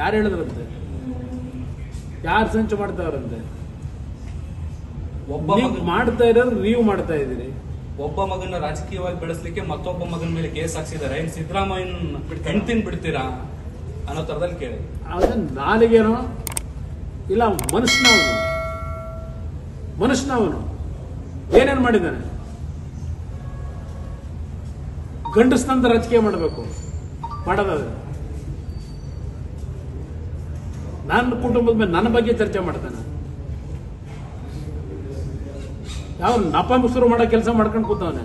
ಯಾರು ಹೇಳಿದ್ರಂತೆ? ಯಾರು ಸಂಚು ಮಾಡ್ತಾವ್ರಂತೆ ಒಬ್ಬ ಮಾಡ್ತಾ ಇರೋದು ನೀವು ಮಾಡ್ತಾ ಇದ್ದೀರಿ. ಒಬ್ಬ ಮಗನ ರಾಜಕೀಯವಾಗಿ ಬೆಳೆಸಲಿಕ್ಕೆ ಮತ್ತೊಬ್ಬ ಮಗನ ಮೇಲೆ ಕೇಸ್ ಹಾಕ್ಸಿದ್ದಾರೆ. ಏನ್ ಸಿದ್ದರಾಮಯ್ಯನ ಹೆಂಡ್ತಿನ್ ಬಿಡ್ತೀರಾ ಅನ್ನೋ ತರದಲ್ಲಿ ಕೇಳಿ. ಅದನ್ನ ನಾಲಿಗೆನೋ ಇಲ್ಲ ಮನುಷ್ಯನವನು ಮನುಷ್ಯನವನು ಏನೇನು ಮಾಡಿದ್ದಾನೆ? ಗಂಡಸ್ನಂತ ರಾಜಕೀಯ ಮಾಡಬೇಕು. ಮಾಡೋದಾದ್ರೆ ನನ್ನ ಕುಟುಂಬದ ಮೇಲೆ ನನ್ನ ಬಗ್ಗೆ ಚರ್ಚೆ ಮಾಡ್ತಾನೆ ಯಾವ ನಪಮುಸರು ಮಾಡೋ ಕೆಲಸ ಮಾಡ್ಕೊಂಡು ಕೂತವನೆ.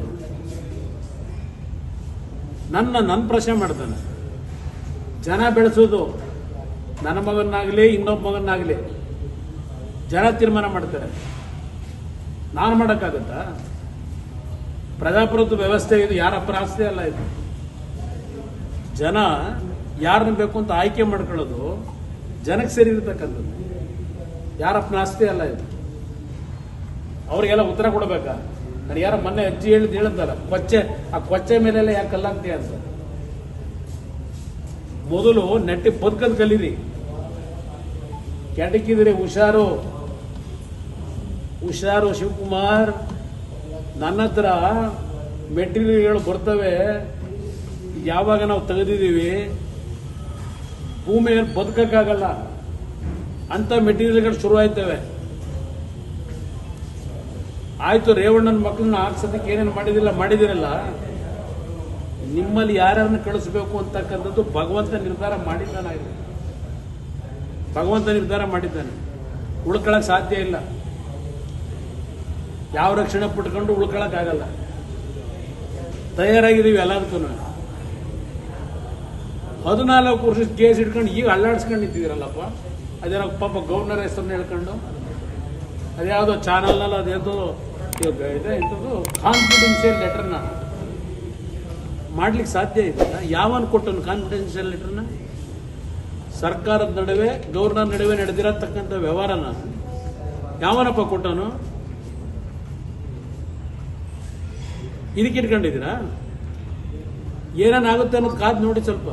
ನನ್ನ ನನ್ನ ಪ್ರಶ್ನೆ ಮಾಡ್ತಾನೆ. ಜನ ಬೆಳೆಸೋದು ನನ್ನ ಮಗನಾಗಲಿ, ಇನ್ನೊಬ್ಬ ಮಗನಾಗಲಿ, ಜನ ತೀರ್ಮಾನ ಮಾಡ್ತಾರೆ. ನಾನು ಮಾಡೋಕ್ಕಾಗತ್ತಾ? ಪ್ರಜಾಪ್ರಭುತ್ವ ವ್ಯವಸ್ಥೆ ಇದು ಯಾರ ಪ್ರಾಸ್ತಿ ಅಲ್ಲ ಇದು. ಜನ ಯಾರನ್ನ ಬೇಕು ಅಂತ ಆಯ್ಕೆ ಮಾಡ್ಕೊಳ್ಳೋದು ಜನಕ್ಕೆ ಸೇರಿರ್ತಕ್ಕಂಥದ್ದು. ಯಾರಪ್ಪನ ಆಸ್ತಿ ಅಲ್ಲ ಇದು? ಅವ್ರಿಗೆಲ್ಲ ಉತ್ತರ ಕೊಡಬೇಕಾ? ನಾನು ಯಾರ ಮೊನ್ನೆ ಅಜ್ಜಿ ಹೇಳಿದ್ ಹೇಳಂತಾರ ಕೊಚ್ಚೆ, ಆ ಕೊಚ್ಚೆ ಮೇಲೆಲ್ಲ ಯಾಕೆ ಕಲ್ಲಾಗ್ತೀಯ ಅಂತ? ಮೊದಲು ನೆಟ್ಟಿ ಬದುಕದ್ ಕಲೀರಿ. ಕೆಟಕಿದ್ರೆ, ಹುಷಾರು ಹುಷಾರು ಶಿವಕುಮಾರ್, ನನ್ನ ಹತ್ರ ಮೆಟೀರಿಯಲ್ಗಳು ಬರ್ತವೆ. ಯಾವಾಗ ನಾವು ತೆಗೆದಿದ್ದೀವಿ? ಭೂಮಿಯಲ್ಲಿ ಬದುಕಕ್ಕಾಗಲ್ಲ. ಅಂತ ಮೆಟೀರಿಯಲ್ಗಳು ಶುರು ಆಯ್ತವೆ. ಆಯ್ತು, ರೇವಣ್ಣನ ಮಕ್ಕಳನ್ನ ಹಾಕ್ಸೋದಕ್ಕೆ ಏನೇನು ಮಾಡಿದಿಲ್ಲ, ಮಾಡಿದಿರಲ್ಲ. ನಿಮ್ಮಲ್ಲಿ ಯಾರ್ಯಾರನ್ನ ಕಳಿಸ್ಬೇಕು ಅಂತಕ್ಕಂಥದ್ದು ಭಗವಂತ ನಿರ್ಧಾರ ಮಾಡಿದ್ದಾನೆ ಭಗವಂತ ನಿರ್ಧಾರ ಮಾಡಿದ್ದಾನೆ. ಉಳ್ಕೊಳಕ್ ಸಾಧ್ಯ ಇಲ್ಲ. ಯಾವ ರಕ್ಷಣೆ ಪಟ್ಕೊಂಡು ಆಗಲ್ಲ. ತಯಾರಾಗಿದ್ದೀವಿ ಎಲ್ಲದಕ್ಕೂ ಹದಿನಾಲ್ಕು ವರ್ಷ ಕೇಸ್ ಇಟ್ಕೊಂಡು ಈಗ ಅಲ್ಲಾಡ್ಸ್ಕೊಂಡು ನಿಂತಿದ್ದೀರಲ್ಲಪ್ಪ? ಅದೇನೋ ಪಾಪ ಗವರ್ನರ್ ಹೆಸರನ್ನ ಹೇಳ್ಕೊಂಡು? ಅದ್ಯಾವುದೋ ಚಾನಲ್ನಲ್ಲಿ ಅದೇದೋ ಇವಾಗ ಇದೆ, ಇಂಥದ್ದು ಕಾನ್ಫಿಡೆನ್ಷಿಯಲ್ ಲೆಟರ್ನ ಮಾಡ್ಲಿಕ್ಕೆ ಸಾಧ್ಯ ಇದೆ ಯಾವನ್ ಕೊಟ್ಟನು ಕಾನ್ಫಿಡೆನ್ಷಿಯಲ್ ಲೆಟರ್ನ ಸರ್ಕಾರದ ನಡುವೆ ಗವರ್ನರ್ ನಡುವೆ ನಡೆದಿರತಕ್ಕಂಥ ವ್ಯವಹಾರನ. ಯಾವನಪ್ಪ ಕೊಟ್ಟನು? ಇದಕ್ಕೆ ಇಟ್ಕೊಂಡಿದ್ದೀರಾ? ಏನೇನಾಗುತ್ತೆ ಅನ್ನೋದು ಕಾದು ನೋಡಿ ಸ್ವಲ್ಪ.